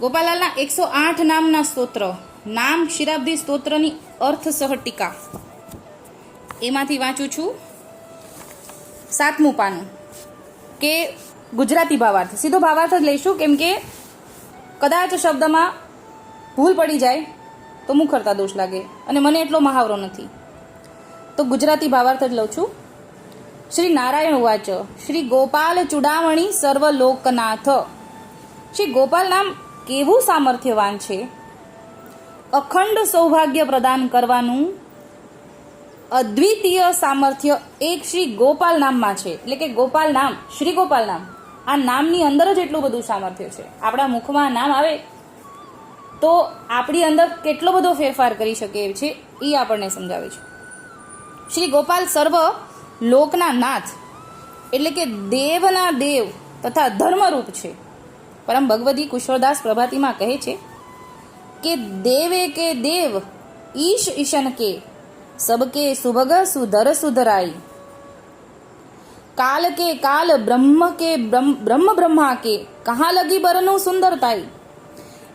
ગોપાલાલના એકસો આઠ નામના સ્તોત્ર. નામ શિરાબ્દી સ્તોત્રની અર્થ સહ ટીકા એમાંથી વાંચું છું. સાતમું પાનું. કે ગુજરાતી ભાવાર્થ. સીધો ભાવાર્થ જ લઈશું, કેમ કે કદાચ શબ્દમાં ભૂલ પડી જાય તો મુખરતા દોષ લાગે અને મને એટલો મહાવરો નથી. તો ગુજરાતી ભાવાર્થ જ લઉં છું. શ્રી નારાયણ વાચ. શ્રી ગોપાલ ચુડામણી સર્વલોકનાથ. શ્રી ગોપાલ નામ કેવું સામર્થ્યવાન છે? અખંડ સૌભાગ્ય પ્રદાન કરવાનું અદ્વિતીય સામર્થ્ય એક શ્રી ગોપાલ નામમાં છે. એટલે કે ગોપાલ નામ, શ્રી ગોપાલ નામ. આ નામની અંદર જ એટલું બધું સામર્થ્ય છે. આપણા મુખમાં નામ આવે તો આપણી અંદર કેટલો બધો ફેરફાર કરી શકે છે એ આપણને સમજાવે છે. શ્રી ગોપાલ સર્વ લોકના નાથ. એટલે કે દેવના દેવ તથા ધર્મરૂપ છે. પરમ ભગવતી કુશળદાસ પ્રભાતિમાં કહે છે કે દેવે કે દેવ, ઈશ ઈશન કે, સબકે સુભગ સુધર સુધરાઈ કાલ કે કાલ, બ્રહ્મ કે બ્રહ્મ, બ્રહ્મા કે, કહા લગી બરનું સુંદરતાઈ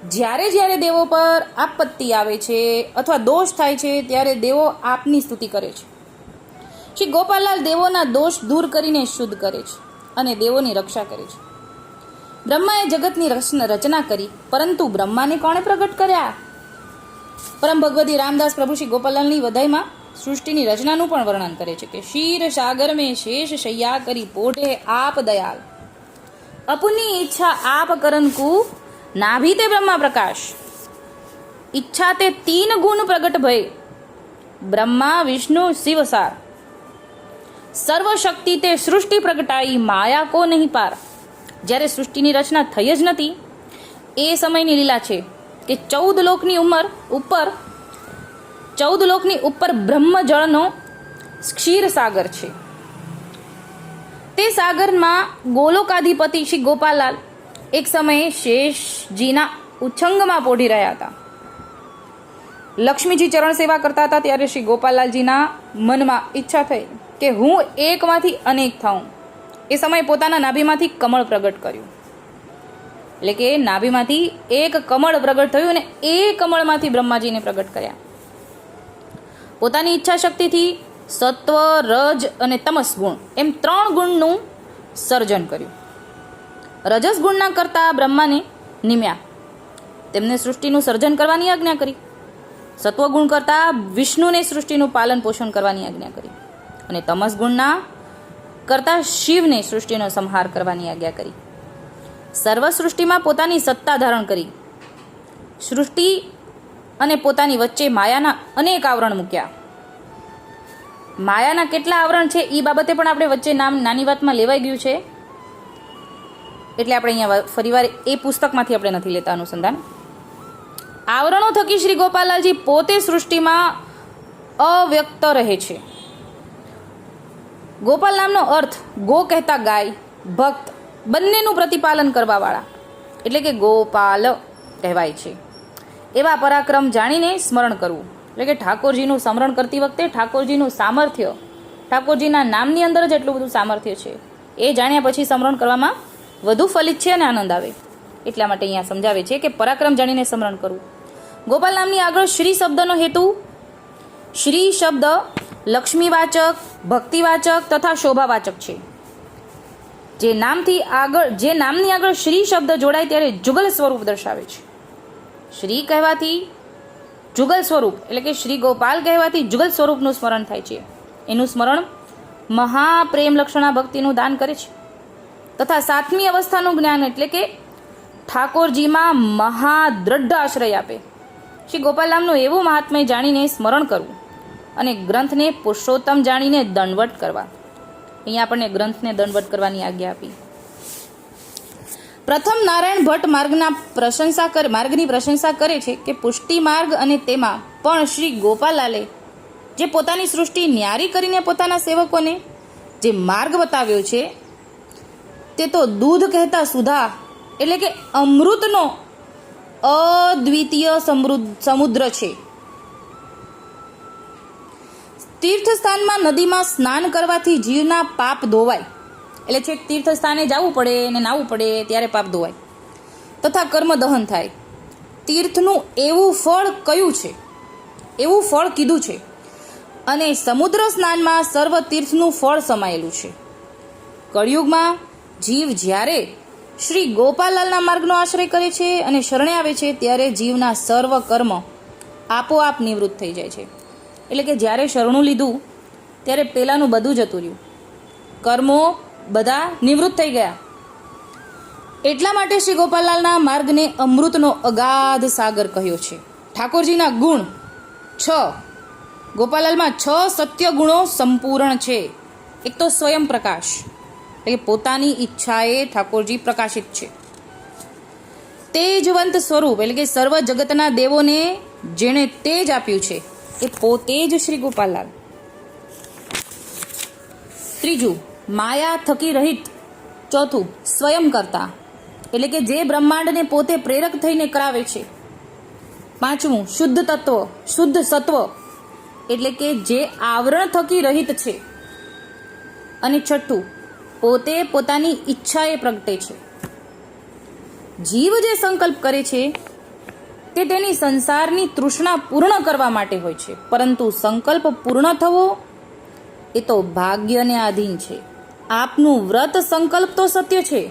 જ્યારે જ્યારે દેવો પર આપત્તિ આવે છે અથવા દોષ થાય છે, ત્યારે દેવો આપની સ્તુતિ કરે છે. શ્રી ગોપાલલાલ દેવોના દોષ દૂર કરીને શુદ્ધ કરે છે અને દેવોની રક્ષા કરે છે. બ્રહ્માએ જગતની રચના કરી, પરંતુ બ્રહ્માને કોણે પ્રગટ કર્યા? પરમ ભગવતી રામદાસ પ્રભુ શ્રી ગોપાલની વધાઈમાં સૃષ્ટિની રચનાનું પણ વર્ણન કરે છે કે શીર સાગર મેં શેષ શૈયા કરી પોઢે આપ દયાલ. અપુની ઈચ્છા આપ કરન કુ નાભી તે બ્રહ્મા પ્રકાશ. ઈચ્છા તે તીન ગુણ પ્રગટ ભય. બ્રહ્મા, વિષ્ણુ, શિવસાર. સર્વ શક્તિ તે સૃષ્ટિ પ્રગટાઈ, માયા કો નહીં પાર. જ્યારે સૃષ્ટિની રચના થઈ જ નથી, એ સમયની લીલા છે કે ચૌદ લોકની ઉંમર ઉપર, ચૌદ લોકની ઉપર બ્રહ્મજળનો ક્ષીર સાગર છે. તે સાગરમાં ગોલોકાધિપતિ શ્રી ગોપાલાલ એક સમયે શેષજીના ઉચ્છંગમાં પોઢી રહ્યા હતા. લક્ષ્મીજી ચરણ સેવા કરતા હતા ત્યારે શ્રી ગોપાલાલજીના મનમાં ઈચ્છા થઈ કે હું એકમાંથી અનેક થાઉં. એ સમયે પોતાના નાભીમાંથી કમળ પ્રગટ કર્યું. એટલે કે નાભીમાંથી એક કમળ પ્રગટ થયું અને એ કમળમાંથી બ્રહ્માજીને પ્રગટ કર્યા. પોતાની ઈચ્છા શક્તિથી સત્વ, રજ અને તમસ ગુણ એમ ત્રણ ગુણનું સર્જન કર્યું. રજસ ગુણના કરતા બ્રહ્માને નિમ્યા. તેમને સૃષ્ટિનું સર્જન કરવાની આજ્ઞા કરી. સત્વગુણ કરતા વિષ્ણુને સૃષ્ટિનું પાલન પોષણ કરવાની આજ્ઞા કરી. અને તમસ ગુણના કરતા શિવને સૃષ્ટિનો સંહાર કરવાની આજ્ઞા કરી. સર્વ સૃષ્ટિમાં પોતાની સત્તા ધારણ કરી. સૃષ્ટિ અને પોતાની વચ્ચે માયાના અનેક આવરણ મૂક્યા. માયાના કેટલા આવરણ છે એ બાબતે પણ આપણે વચ્ચે નામ નાની વાતમાં લેવાઈ ગયું છે. એટલે આપણે અહીંયા ફરીવાર એ પુસ્તકમાંથી આપણે નથી લેતા અનુસંધાન. આવરણો થકી શ્રી ગોપાલાલજી પોતે સૃષ્ટિમાં અવ્યક્ત રહે છે. ગોપાલ નામનો અર્થ ગો કહેતા ગાય, ભક્ત બંનેનું પ્રતિપાલન કરવાવાળા. એટલે કે ગોપાલ કહેવાય છે. એવા પરાક્રમ જાણીને સ્મરણ કરવું. એટલે કે ઠાકોરજીનું સ્મરણ કરતી વખતે ઠાકોરજીનું સામર્થ્ય, ઠાકોરજીના નામની અંદર જ એટલું બધું સામર્થ્ય છે. એ જાણ્યા પછી સ્મરણ કરવામાં વધુ ફલિત છે અને આનંદ આવે. એટલા માટે અહીંયા સમજાવે છે કે પરાક્રમ જાણીને સ્મરણ કરવું. ગોપાલ નામની આગળ શ્રી શબ્દનો હેતુ, શ્રી શબ્દ લક્ષ્મીવાચક, ભક્તિવાચક તથા શોભાવાચક છે. જે નામથી આગળ, જે નામની આગળ શ્રી શબ્દ જોડાય ત્યારે જુગલ સ્વરૂપ દર્શાવે છે. શ્રી કહેવાથી જુગલ સ્વરૂપ, એટલે કે શ્રી ગોપાલ કહેવાથી જુગલ સ્વરૂપનું સ્મરણ થાય છે. એનું સ્મરણ મહાપ્રેમ લક્ષણા ભક્તિનું દાન કરે છે. તથા સાતમી અવસ્થાનું જ્ઞાન એટલે કે ઠાકોરજીમાં મહાદ્રઢ આશ્રય આપે. શ્રી ગોપાલ નામનું એવું મહાત્મય જાણીને સ્મરણ કરવું. અને ગ્રંથને પુરુષોત્તમ જાણીને દંડવટ કરવા. અહીંયા આપણને ગ્રંથને દંડવટ કરવાની આજ્ઞા આપી. પ્રથમ નારાયણ ભટ્ટ માર્ગના પ્રશંસા કરે, માર્ગની પ્રશંસા કરે છે કે પુષ્ટિ માર્ગ અને તેમાં પણ શ્રી ગોપાલાલે જે પોતાની સૃષ્ટિ ન્યારી કરીને પોતાના સેવકોને જે માર્ગ બતાવ્યો છે, તે તો દૂધ કહેતા સુધા, એટલે કે અમૃતનો અદ્વિતીય સમૃદ્ધ સમુદ્ર છે. તીર્થસ્થાનમાં નદીમાં સ્નાન કરવાથી જીવના પાપ ધોવાય. એટલે છેક તીર્થસ્થાને જવું પડે અને નાવું પડે ત્યારે પાપ ધોવાય. તથા કર્મ દહન થાય. તીર્થનું એવું ફળ કયું છે? એવું ફળ કીધું છે. અને સમુદ્ર સ્નાનમાં સર્વ તીર્થનું ફળ સમાયેલું છે. કળિયુગમાં જીવ જ્યારે શ્રી ગોપાલાલના માર્ગનો આશ્રય કરે છે અને શરણે આવે છે, ત્યારે જીવના સર્વ કર્મ આપોઆપ નિવૃત્ત થઈ જાય છે. એટલે કે જ્યારે શરણું લીધું, ત્યારે પહેલાંનું બધું જતું રહ્યું કર્મો બધા નિવૃત્ત થઈ ગયા. એટલા માટે શ્રી ગોપાલાલના માર્ગને અમૃતનો અગાધ સાગર કહ્યો છે. ઠાકોરજીના ગુણ છ. ગોપાલાલમાં છ સત્ય ગુણો સંપૂર્ણ છે. એક તો સ્વયં પ્રકાશ. એટલે પોતાની ઈચ્છાએ ઠાકોરજી પ્રકાશિત છે. તેજવંત સ્વરૂપ, એટલે કે સર્વ જગતના દેવોને જેણે તેજ આપ્યું છે. એ પોતે જ શ્રી ગોપાલલાલ. ત્રીજું, માયા થકી રહિત. ચોથું, સ્વયં કરતા. એટલે કે જે બ્રહ્માંડને પોતે પ્રેરક થઈને કરાવે છે. પાંચમું, શુદ્ધ તત્વ, શુદ્ધ સત્વ. એટલે કે જે આવરણ થકી રહિત છે. અને છઠ્ઠું, પોતે પોતાની ઈચ્છાએ પ્રગટે છે. જીવ જે સંકલ્પ કરે છે તે તેની સંસારની તૃષ્ણા પૂર્ણ કરવા માટે હોય છે. પરંતુ સંકલ્પ પૂર્ણ થવો એ તો ભાગ્યને આધીન છે. આપનું વ્રત સંકલ્પ તો સત્ય છે.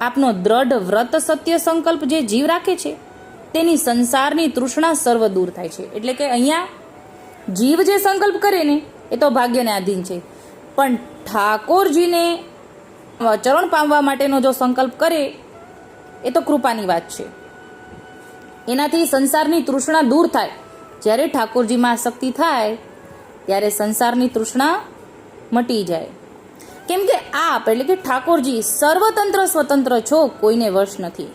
આપનો દ્રઢ વ્રત સત્ય સંકલ્પ જે જીવ રાખે છે, તેની સંસારની તૃષ્ણા સર્વ દૂર થાય છે. એટલે કે અહીંયા જીવ જે સંકલ્પ કરે ને, એ તો ભાગ્યને આધીન છે. પણ ઠાકોરજીને ચરણ પામવા માટેનો જો સંકલ્પ કરે, એ તો કૃપાની વાત છે. એનાથી સંસારની તૃષ્ણા દૂર થાય. જ્યારે ઠાકોરજીમાં આસક્તિ થાય, ત્યારે સંસારની તૃષ્ણા મટી જાય. કેમ કે આપ, એટલે કે ઠાકોરજી, સર્વતંત્ર સ્વતંત્ર છો, કોઈને વશ નથી.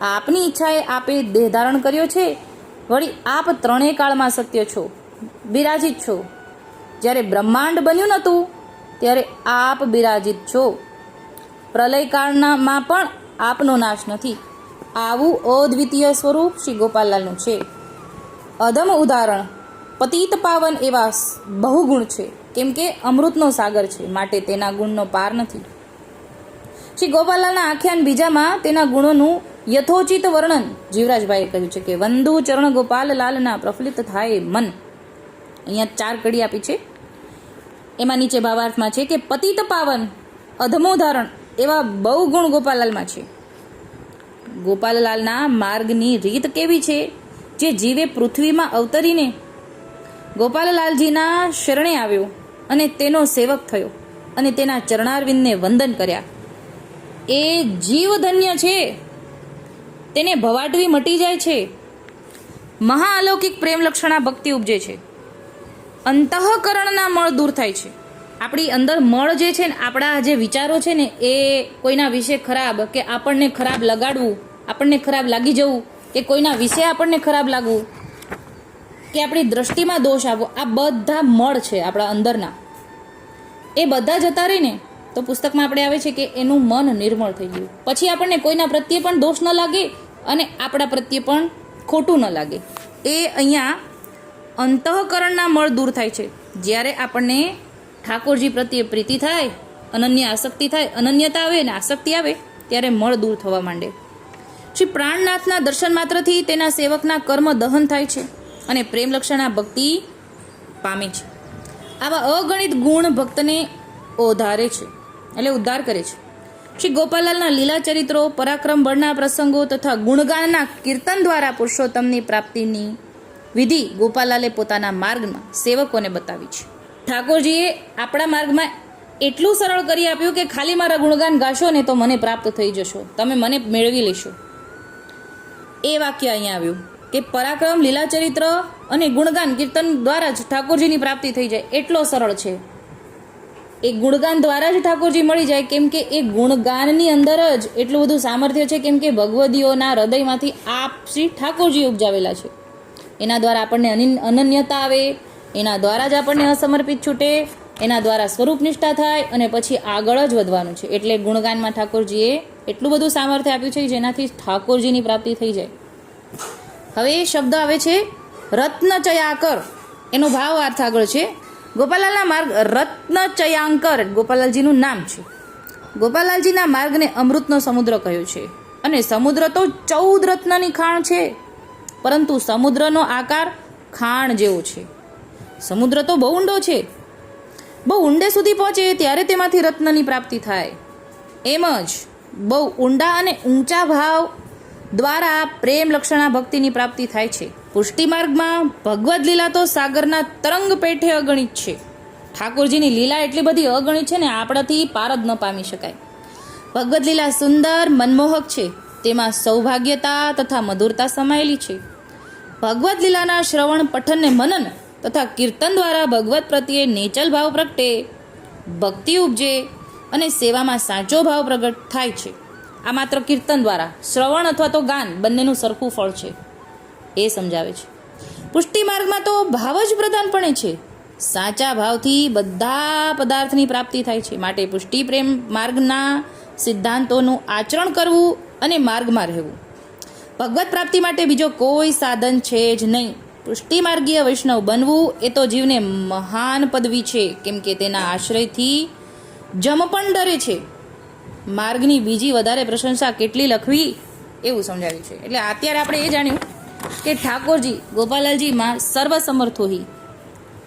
આપની ઈચ્છાએ આપે દેહ ધારણ કર્યો છે, વળી આપ ત્રણેય કાળમાં સત્ય છો, બિરાજિત છો. જ્યારે બ્રહ્માંડ બન્યું નહોતું, ત્યારે આપ બિરાજિત છો. પ્રલયકાળનામાં પણ આપનો નાશ નથી. આવું અદ્વિતીય સ્વરૂપ શ્રી ગોપાલલાલનું છે. અધમ ઉદાહરણ, પતિત પાવન એવા બહુગુણ છે, કેમ કે અમૃતનો સાગર છે, માટે તેના ગુણનો પાર નથી. શ્રી ગોપાલલાલના આખ્યાન બીજામાં તેના ગુણોનું યથોચિત વર્ણન જીવરાજભાઈએ કહ્યું છે કે, વંદુ ચરણ ગોપાલ લાલના પ્રફુલ્લિત થાય મન. અહીંયા ચાર કડી આપી છે. એમાં નીચે ભાવાર્થમાં છે કે, પતિત પાવન અધમોદાહરણ એવા બહુ ગુણ ગોપાલાલમાં છે. ગોપાલલાલના માર્ગની રીત કેવી છે જે જીવે પૃથ્વીમાં અવતરીને? ગોપાલલાલજીના શરણે આવ્યો અને તેનો સેવક થયો અને તેના ચરણારવિંદને વંદન કર્યા. એ જીવ ધન્ય છે. તેને ભવાટવી મટી જાય છે. મહાઅલૌકિક પ્રેમ લક્ષણા ભક્તિ ઉપજે છે. અંતઃકરણના મળ દૂર થાય છે. આપણી અંદર મળ જે છે ને આપણા જે વિચારો છે ને એ કોઈના વિશે ખરાબ કે આપણને ખરાબ લગાડવું આપણને ખરાબ લાગી જવું, કે કોઈના વિશે આપણને ખરાબ લાગવું, કે આપણી દ્રષ્ટિમાં દોષ આવવો, આ બધા મળ છે આપણા અંદરના. એ બધા જતા રહીને તો પુસ્તકમાં આપણે આવે છે કે એનું મન નિર્મળ થઈ ગયું. પછી આપણને કોઈના પ્રત્યે પણ દોષ ન લાગે અને આપણા પ્રત્યે પણ ખોટું ન લાગે. એ અહીંયા અંતઃકરણના મળ દૂર થાય છે. જ્યારે આપણને ઠાકોરજી પ્રત્યે પ્રીતિ થાય, અનન્ય આસક્તિ થાય, અનન્યતા આવે ને આસક્તિ આવે, ત્યારે મળ દૂર થવા માંડે. શ્રી પ્રાણનાથના દર્શન માત્રથી તેના સેવકના કર્મ દહન થાય છે અને પ્રેમલક્ષણા ભક્તિ પામે છે. આવા અગણિત ગુણ ભક્તને ઓધારે છે એટલે ઉદ્ધાર કરે છે. શ્રી ગોપાલાલના લીલા ચરિત્રો, પરાક્રમ બળના પ્રસંગો તથા ગુણગાનના કીર્તન દ્વારા પુરુષોત્તમની પ્રાપ્તિની વિધિ ગોપાલાલે પોતાના માર્ગમાં સેવકોને બતાવી છે. ઠાકોરજીએ આપણા માર્ગમાં એટલું સરળ કરી આપ્યું કે ખાલી મારા ગુણગાન ગાશો ને તો મને પ્રાપ્ત થઈ જશો. તમે મને મેળવી લેશો. એ વાક્ય અહીંયા આવ્યું કે પરાક્રમ, લીલાચરિત્ર અને ગુણગાન કીર્તન દ્વારા જ ઠાકોરજીની પ્રાપ્તિ થઈ જાય. એટલો સરળ છે. એ ગુણગાન દ્વારા જ ઠાકોરજી મળી જાય, કેમ કે એ ગુણગાનની અંદર જ એટલું બધું સામર્થ્ય છે, કેમ કે ભગવદીઓના હૃદયમાંથી આપ શ્રી ઠાકોરજી ઉપજાવેલા છે. એના દ્વારા આપણને અનિન- અનન્યતા આવે, એના દ્વારા જ આપણને અસમર્પિત છૂટે એના દ્વારા સ્વરૂપ નિષ્ઠા થાય અને પછી આગળ જ વધવાનું છે. એટલે ગુણગાનમાં ઠાકોરજીએ એટલું બધું સામર્થ્ય આપ્યું છે જેનાથી ઠાકોરજીની પ્રાપ્તિ થઈ જાય. હવે એ શબ્દ આવે છે, રત્નચયાકર એનો ભાવ અર્થ આગળ છે ગોપાલાલના માર્ગ રત્નચયાંકર. ગોપાલાલજીનું નામ છે. ગોપાલાલજીના માર્ગને અમૃતનો સમુદ્ર કહ્યો છે. અને સમુદ્ર તો ચૌદ રત્નની ખાણ છે, પરંતુ સમુદ્રનો આકાર ખાણ જેવો છે. સમુદ્ર તો બહુ ઊંડો છે બહુ ઊંડે સુધી પહોંચે ત્યારે તેમાંથી રત્નની પ્રાપ્તિ થાય. એમ જ બહુ ઊંડા અને ઊંચા ભાવ દ્વારા પ્રેમ લક્ષણા ભક્તિની પ્રાપ્તિ થાય છે. પુષ્ટિ માર્ગમાં ભગવદ લીલા તો સાગરના તરંગ પેઠે અગણિત છે. ઠાકોરજીની લીલા એટલી બધી અગણિત છે ને આપણાથી પાર જ ન પામી શકાય. ભગવદ લીલા સુંદર, મનમોહક છે. તેમાં સૌભાગ્યતા તથા મધુરતા સમાયેલી છે. ભગવદ્ લીલાના શ્રવણ, પઠન ને મનન તથા કીર્તન દ્વારા ભગવત પ્રત્યે નેચલ ભાવ પ્રગટે, ભક્તિ ઉપજે અને સેવામાં સાચો ભાવ પ્રગટ થાય છે. આ માત્ર કીર્તન દ્વારા, શ્રવણ અથવા તો ગાન બંનેનું સરખું ફળ છે. એ સમજાવે છે. પુષ્ટિ માર્ગમાં તો ભાવ જ પ્રધાનપણે છે. સાચા ભાવથી બધા પદાર્થની પ્રાપ્તિ થાય છે. માટે પુષ્ટિ પ્રેમ માર્ગના સિદ્ધાંતોનું આચરણ કરવું અને માર્ગમાં રહેવું. ભગવત પ્રાપ્તિ માટે બીજો કોઈ સાધન છે જ નહીં. પુષ્ટિ માર્ગીય વૈષ્ણવ બનવું એ તો જીવને મહાન પદવી છે, કેમ કે તેના આશ્રયથી જમ પણ ડરે છે. માર્ગની બીજી વધારે પ્રશંસા કેટલી લખવી એવું સમજાવ્યું છે. એટલે અત્યારે આપણે એ જાણ્યું કે ઠાકોરજી ગોપાલાલજી માં સર્વસમર્થોહી.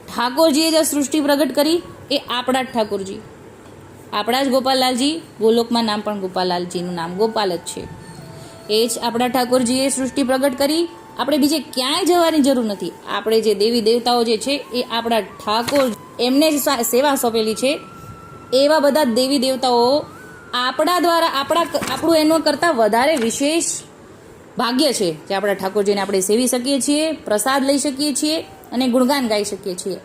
ઠાકોરજીએ જે સૃષ્ટિ પ્રગટ કરી, એ આપણા જ ઠાકોરજી. આપણા જ ગોપાલાલજી ગોલોકમાં નામ પણ ગોપાલાલજીનું નામ ગોપાલ જ છે. એ જ આપણા ઠાકોરજીએ સૃષ્ટિ પ્રગટ કરી આપણે બીજે ક્યાંય જવાની જરૂર નથી. આપણે જે દેવી દેવતાઓ જે છે, એ આપણા ઠાકોર એમને જ સેવા સોંપેલી છે. એવા બધા દેવી દેવતાઓ આપણા દ્વારા આપણા આપણું એનો કરતાં વધારે વિશેષ ભાગ્ય છે કે આપણા ઠાકોરજીને આપણે સેવી શકીએ છીએ, પ્રસાદ લઈ શકીએ છીએ અને ગુણગાન ગાઈ શકીએ છીએ.